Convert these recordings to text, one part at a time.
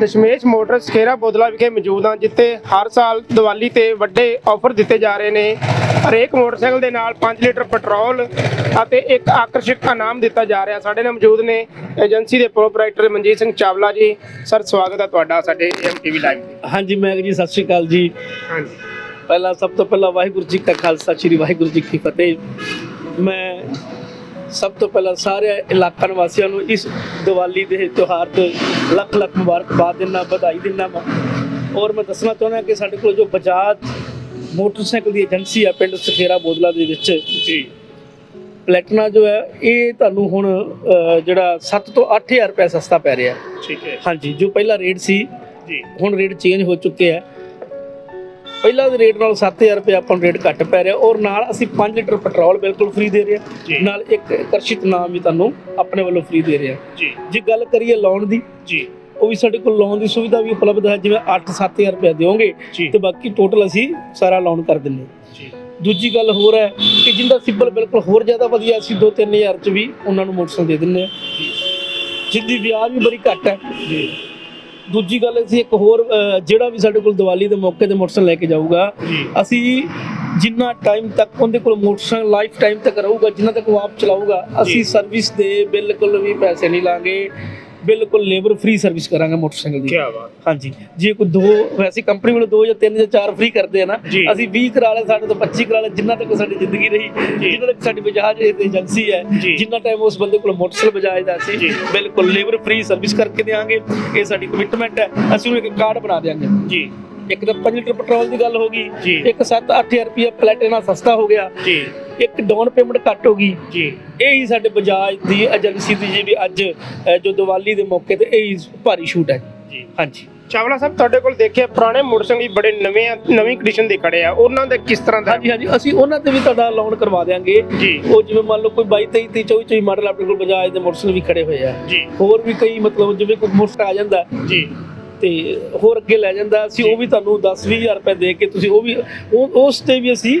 Dashmesh motor ਸਕੇਰਾ Bodla ਵਿਖੇ ਮੌਜੂਦ ਹਾਂ ਜਿੱਥੇ ਹਰ ਸਾਲ ਦੀਵਾਲੀ ਤੇ ਵੱਡੇ ਆਫਰ ਦਿੱਤੇ ਜਾ ਰਹੇ ਨੇ। ਹਰੇਕ ਮੋਟਰਸਾਈਕਲ ਦੇ ਨਾਲ 5 ਲੀਟਰ ਪੈਟਰੋਲ ਅਤੇ ਇੱਕ ਆਕਰਸ਼ਕ ਇਨਾਮ ਦਿੱਤਾ ਜਾ ਰਿਹਾ। ਸਾਡੇ ਨਾਲ ਮੌਜੂਦ ਨੇ ਏਜੰਸੀ ਦੇ ਪ੍ਰੋਪਰਾਈਟਰ ਮਨਜੀਤ ਸਿੰਘ ਚਾਵਲਾ ਜੀ। ਸਰ ਸਵਾਗਤ ਹੈ ਤੁਹਾਡਾ ਸਾਡੇ ਐਮਟੀਵੀ ਲਾਈਵ ਤੇ। ਹਾਂਜੀ ਮੈਂ ਜੀ ਸਤਿ ਸ਼੍ਰੀ ਅਕਾਲ ਜੀ। ਹਾਂਜੀ। ਪਹਿਲਾਂ ਸਭ ਤੋਂ ਪਹਿਲਾਂ ਵਾਹਿਗੁਰੂ ਜੀ ਕਾ ਖਾਲਸਾ ਸ੍ਰੀ ਵਾਹਿਗੁਰੂ ਜੀ ਕੀ ਫਤਿਹ। ਮੈਂ ਸਭ ਤੋਂ ਪਹਿਲਾਂ ਸਾਰੇ ਇਲਾਕਾ ਨਿਵਾਸੀਆਂ ਨੂੰ ਇਸ ਦੀਵਾਲੀ ਦੇ ਤਿਉਹਾਰ ਤੇ ਲੱਖ ਲੱਖ ਮੁਬਾਰਕਬਾਦ ਦਿੰਦਾ ਵਧਾਈ ਦਿੰਦਾ ਮੈਂ ਔਰ ਮੈਂ ਦੱਸਣਾ ਚਾਹੁੰਦਾ ਕਿ ਸਾਡੇ ਕੋਲ ਜੋ ਬਜਾਜ ਮੋਟਰਸਾਈਕਲ ਦੀ ਏਜੰਸੀ ਹੈ ਪਿੰਡ ਸਖੇਰਾ ਬੋਦਲਾ ਦੇ ਵਿੱਚ ਜੀ। ਪਲੈਟਨਾ ਜੋ ਹੈ ਇਹ ਤੁਹਾਨੂੰ ਹੁਣ ਜਿਹੜਾ 7 ਤੋਂ 8000 ਰੁਪਏ ਸਸਤਾ ਪੈ ਰਿਹਾ। ਠੀਕ ਹੈ। ਹਾਂਜੀ ਜੋ ਪਹਿਲਾ ਰੇਟ ਸੀ ਜੀ। ਹੁਣ ਰੇਟ ਚੇਂਜ ਹੋ ਚੁੱਕੇ ਆ। ਪਹਿਲਾਂ ਦੇ ਰੇਟ ਨਾਲ 7000 ਰੁਪਏ ਆਪਾਂ ਨੂੰ ਰੇਟ ਘੱਟ ਪੈ ਰਿਹਾ ਔਰ ਨਾਲ ਅਸੀਂ 5 ਲੀਟਰ ਪੈਟਰੋਲ ਬਿਲਕੁਲ ਫ੍ਰੀ ਦੇ ਰਹੇ। ਹਾਂ। ਨਾਲ ਇੱਕ ਆਕਰਸ਼ਿਤ ਨਾਮ ਵੀ ਤੁਹਾਨੂੰ ਆਪਣੇ ਵੱਲੋਂ ਫ੍ਰੀ ਦੇ ਰਹੇ ਹਾਂ। ਜੀ। ਜੇ ਗੱਲ ਕਰੀਏ ਲੋਨ ਦੀ ਜੀ। ਉਹ ਵੀ ਸਾਡੇ ਕੋਲ ਲੋਨ ਦੀ ਸੁਵਿਧਾ ਵੀ ਉਪਲਬਧ ਹੈ ਜਿਵੇਂ 8-7000 ਰੁਪਏ ਦਿਓਗੇ। ਤੇ ਬਾਕੀ ਟੋਟਲ ਅਸੀਂ ਸਾਰਾ ਲੋਨ ਕਰ ਦਿੰਦੇ ਹਾਂ। ਜੀ। ਦੂਜੀ ਗੱਲ ਹੋਰ ਹੈ ਕਿ ਜਿੰਦਾ ਸਿੰਪਲ ਬਿਲਕੁਲ ਹੋਰ ਜ਼ਿਆਦਾ ਵਧੀਆ ਅਸੀਂ 2-3000 ਚ ਵੀ ਉਹਨਾਂ ਨੂੰ ਮੋਟਰਸਾਈਕਲ ਦੇ ਦਿੰਦੇ ਹਾਂ। ਜਿੱਦੀ ਵਿਆਜ ਵੀ ਬੜੀ ਘੱਟ ਹੈ। ਜੀ। ਦੂਜੀ ਗੱਲ ਅਸੀਂ ਇੱਕ ਹੋਰ ਅ, ਜਿਹੜਾ ਵੀ ਸਾਡੇ ਕੋਲ ਦੀਵਾਲੀ ਦੇ ਮੌਕੇ ਤੇ ਮੋਟਰਸਾਈਕਲ ਲੈ ਕੇ ਜਾਊਗਾ ਅਸੀਂ ਜਿੰਨਾ ਟਾਈਮ ਤੱਕ ਉਹਦੇ ਕੋਲ ਮੋਟਰਸਾਈਕਲ ਲਾਈਫ ਟਾਈਮ ਤੱਕ ਰਹੂਗਾ ਜਿੰਨਾ ਤੱਕ ਉਹ ਆਪ ਚਲਾਊਗਾ। ਅਸੀਂ ਸਰਵਿਸ ਦੇ ਬਿਲਕੁਲ ਵੀ ਪੈਸੇ ਨਹੀਂ ਲਾਂਗੇ ਬਿਲਕੁਲ ਲੇਬਰ ਫ੍ਰੀ ਸਰਵਿਸ ਕਰਾਂਗੇ ਮੋਟਰਸਾਈਕਲ ਦੀ ਕੀ ਬਾਤ ਹਾਂਜੀ ਜੇ ਕੋਈ ਦੋ ਵੈਸੇ ਕੰਪਨੀ ਵੱਲੋਂ ਦੋ ਜਾਂ ਤਿੰਨ ਜਾਂ ਚਾਰ ਫ੍ਰੀ ਕਰਦੇ ਆ ਨਾ। ਅਸੀਂ 20 ਕਰਾ ਲੈ ਸਾਡੇ ਤੋਂ 25 ਕਰਾ ਲੈ ਜਿੰਨਾ ਤੱਕ ਸਾਡੀ ਜ਼ਿੰਦਗੀ ਰਹੀ ਜਿੰਨਾ ਤੱਕ ਸਾਡੀ ਬਜਾਜ ਏਜੰਸੀ ਹੈ। ਜਿੰਨਾ ਟਾਈਮ ਉਸ ਬੰਦੇ ਕੋਲ ਮੋਟਰਸਾਈਕਲ ਬਜਾਜ ਦਾ। ਅਸੀਂ ਬਿਲਕੁਲ ਲੇਬਰ ਫ੍ਰੀ ਸਰਵਿਸ ਕਰਕੇ ਦੇਵਾਂਗੇ ਇਹ ਸਾਡੀ ਕਮਿਟਮੈਂਟ ਹੈ ਅਸੀਂ ਉਹਨੂੰ ਇੱਕ ਕਾਰਡ ਬਣਾ ਦੇਵਾਂਗੇ ਜੀ ਇੱਕ ਤਾਂ 5 ਲੀਟਰ ਪੈਟਰੋਲ ਦੀ ਗੱਲ ਹੋ। ਗਈ ਇੱਕ 7-8000 ਰੁਪਏ ਪਲੈਟੀਨਾ ਸਸਤਾ ਹੋ ਗਿਆ ਜੀ। ਇੱਕ ਡਾਊਨ ਪੇਮੈਂਟ ਘੱਟ ਹੋ ਗਈ। ਜੀ। ਇਹ ਹੀ ਸਾਡੇ ਬਜਾਜ ਦੀ ਏਜੰਸੀ ਦੀ ਜਿਹੜੀ ਅੱਜ ਜੋ ਦੀਵਾਲੀ ਦੇ ਮੌਕੇ ਤੇ ਇਹ ਹੀ ਭਾਰੀ ਛੂਟ ਹੈ। ਜੀ। ਹਾਂਜੀ। ਚਾਵਲਾ ਸਾਹਿਬ ਤੁਹਾਡੇ ਕੋਲ ਦੇਖਿਆ ਪੁਰਾਣੇ ਮੋਟਰਸਾਈਕਲ ਵੀ ਬੜੇ ਨਵੇਂ ਆ ਨਵੀਂ ਕੰਡੀਸ਼ਨ ਦੇ ਖੜੇ ਆ। ਉਹਨਾਂ ਦਾ ਕਿਸ ਤਰ੍ਹਾਂ ਦਾ? ਹਾਂਜੀ ਹਾਂਜੀ। ਅਸੀਂ ਉਹਨਾਂ ਤੇ ਵੀ ਤੁਹਾਡਾ ਲੋਨ ਕਰਵਾ ਦੇਾਂਗੇ ਜੀ। ਉਹ ਜਿਵੇਂ ਮੰਨ ਲਓ ਕੋਈ 22 23 ਤੇ 24 24 ਮਾਡਲ ਆਪਣੇ ਕੋਲ ਬਜਾਜ ਦੇ ਮੋਟਰਸਾਈਕਲ ਵੀ ਖੜੇ ਹੋਏ ਆ। ਜੀ। ਹੋਰ ਵੀ ਕਈ ਮਤਲਬ ਜਿਵੇਂ ਕੋਈ ਮੁਫਤ ਆ ਜਾਂਦਾ। ਜੀ। ਤੇ ਹੋਰ ਅੱਗੇ ਲੈ ਜਾਂਦਾ। ਅਸੀਂ ਉਹ ਵੀ ਤੁਹਾਨੂੰ 10 20000 ਰੁਪਏ ਦੇ ਕੇ ਤੁਸੀਂ ਉਹ ਵੀ ਉਹ- ਉਸ ਤੇ ਵੀ ਅਸੀਂ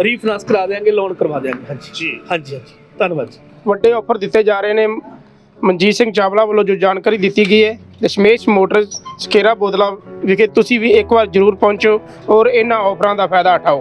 ਰੀਫਾਈਨਾਂਸ ਕਰਾ ਦੇਾਂਗੇ ਲੋਨ ਕਰਵਾ ਦੇਾਂਗੇ ਹਾਂਜੀ। ਜੀ। ਹਾਂਜੀ ਹਾਂਜੀ। ਧੰਨਵਾਦ ਜੀ। ਵੱਡੇ ਆਫਰ ਦਿੱਤੇ ਜਾ ਰਹੇ ਨੇ। ਮਨਜੀਤ ਸਿੰਘ ਚਾਵਲਾ ਵੱਲੋਂ ਜੋ ਜਾਣਕਾਰੀ ਦਿੱਤੀ ਗਈ ਹੈ ਦਸ਼ਮੇਸ਼ ਮੋਟਰ ਸਕੇਰਾ ਬੋਦਲਾ ਵਿਖੇ ਤੁਸੀਂ ਵੀ ਇੱਕ ਵਾਰ ਜ਼ਰੂਰ ਪਹੁੰਚੋ ਔਰ ਇਹਨਾਂ ਆਫਰਾਂ ਦਾ ਫਾਇਦਾ ਉਠਾਓ।